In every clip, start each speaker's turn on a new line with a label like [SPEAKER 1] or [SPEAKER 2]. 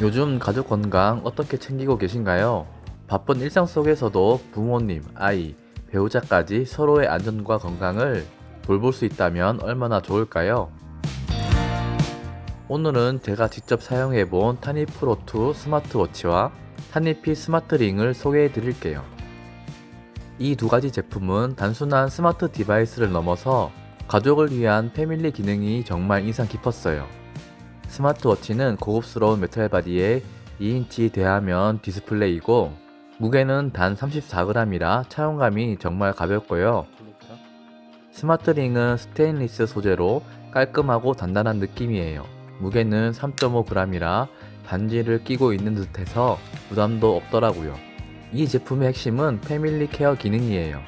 [SPEAKER 1] 요즘 가족 건강 어떻게 챙기고 계신가요? 바쁜 일상 속에서도 부모님, 아이, 배우자까지 서로의 안전과 건강을 돌볼 수 있다면 얼마나 좋을까요? 오늘은 제가 직접 사용해본 타니 프로2 스마트워치와 타니피 스마트링을 소개해 드릴게요. 이 두 가지 제품은 단순한 스마트 디바이스를 넘어서 가족을 위한 패밀리 기능이 정말 인상 깊었어요. 스마트워치는 고급스러운 메탈 바디에 2인치 대화면 디스플레이고 무게는 단 34g이라 차용감이 정말 가볍고요. 스마트링은 스테인리스 소재로 깔끔하고 단단한 느낌이에요. 무게는 3.5g이라 반지를 끼고 있는 듯해서 부담도 없더라고요. 이 제품의 핵심은 패밀리 케어 기능이에요.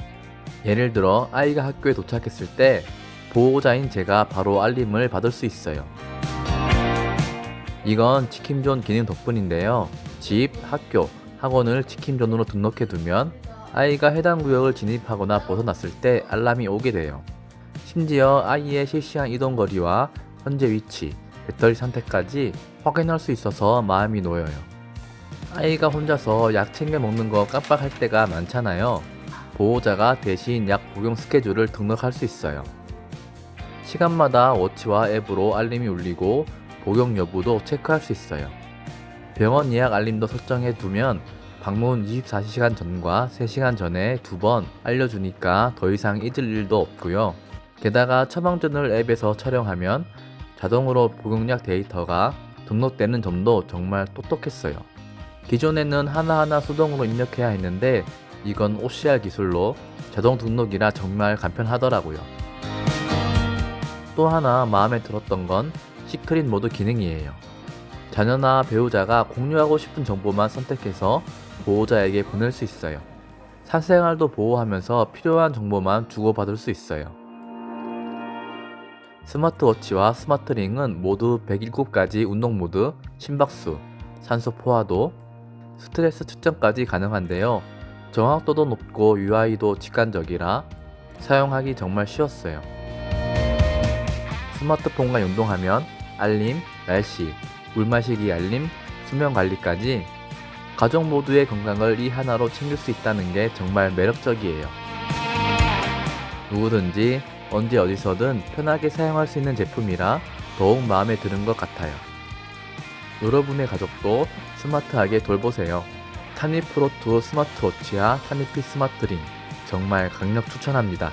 [SPEAKER 1] 예를 들어 아이가 학교에 도착했을 때 보호자인 제가 바로 알림을 받을 수 있어요. 이건 치킨존 기능 덕분인데요. 집, 학교, 학원을 치킨존으로 등록해 두면 아이가 해당 구역을 진입하거나 벗어났을 때 알람이 오게 돼요. 심지어 아이의 실시간 이동 거리와 현재 위치, 배터리 상태까지 확인할 수 있어서 마음이 놓여요. 아이가 혼자서 약 챙겨 먹는 거 깜빡할 때가 많잖아요. 보호자가 대신 약 복용 스케줄을 등록할 수 있어요. 시간마다 워치와 앱으로 알림이 울리고 복용 여부도 체크할 수 있어요. 병원 예약 알림도 설정해 두면 방문 24시간 전과 3시간 전에 두 번 알려주니까 더 이상 잊을 일도 없고요. 게다가 처방전을 앱에서 촬영하면 자동으로 복용약 데이터가 등록되는 점도 정말 똑똑했어요. 기존에는 하나하나 수동으로 입력해야 했는데 이건 OCR 기술로 자동 등록이라 정말 간편하더라고요. 또 하나 마음에 들었던 건 시크릿 모드 기능이에요. 자녀나 배우자가 공유하고 싶은 정보만 선택해서 보호자에게 보낼 수 있어요. 사생활도 보호하면서 필요한 정보만 주고받을 수 있어요. 스마트워치와 스마트링은 모두 107가지 운동 모드, 심박수, 산소 포화도, 스트레스 측정까지 가능한데요. 정확도도 높고 UI도 직관적이라 사용하기 정말 쉬웠어요. 스마트폰과 연동하면 알림, 날씨, 물 마시기 알림, 수면 관리까지 가족 모두의 건강을 이 하나로 챙길 수 있다는 게 정말 매력적이에요. 누구든지 언제 어디서든 편하게 사용할 수 있는 제품이라 더욱 마음에 드는 것 같아요. 여러분의 가족도 스마트하게 돌보세요. 타니 프로2 스마트워치와 타니피 스마트링 정말 강력 추천합니다.